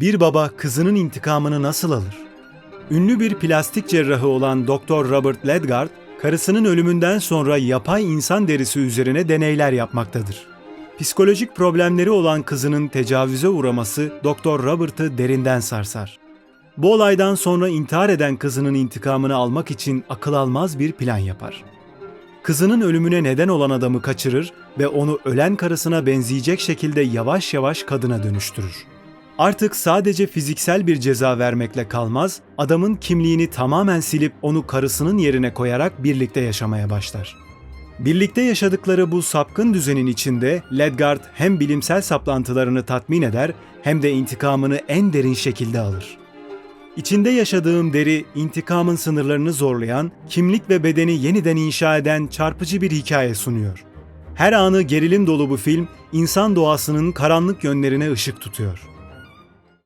Bir baba kızının intikamını nasıl alır? Ünlü bir plastik cerrahı olan Dr. Robert Ledgard, karısının ölümünden sonra yapay insan derisi üzerine deneyler yapmaktadır. Psikolojik problemleri olan kızının tecavüze uğraması Dr. Robert'ı derinden sarsar. Bu olaydan sonra intihar eden kızının intikamını almak için akıl almaz bir plan yapar. Kızının ölümüne neden olan adamı kaçırır ve onu ölen karısına benzeyecek şekilde yavaş yavaş kadına dönüştürür. Artık sadece fiziksel bir ceza vermekle kalmaz, adamın kimliğini tamamen silip onu karısının yerine koyarak birlikte yaşamaya başlar. Birlikte yaşadıkları bu sapkın düzenin içinde Ledgard hem bilimsel saplantılarını tatmin eder hem de intikamını en derin şekilde alır. İçinde yaşadığım deri, intikamın sınırlarını zorlayan, kimlik ve bedeni yeniden inşa eden çarpıcı bir hikaye sunuyor. Her anı gerilim dolu bu film, insan doğasının karanlık yönlerine ışık tutuyor.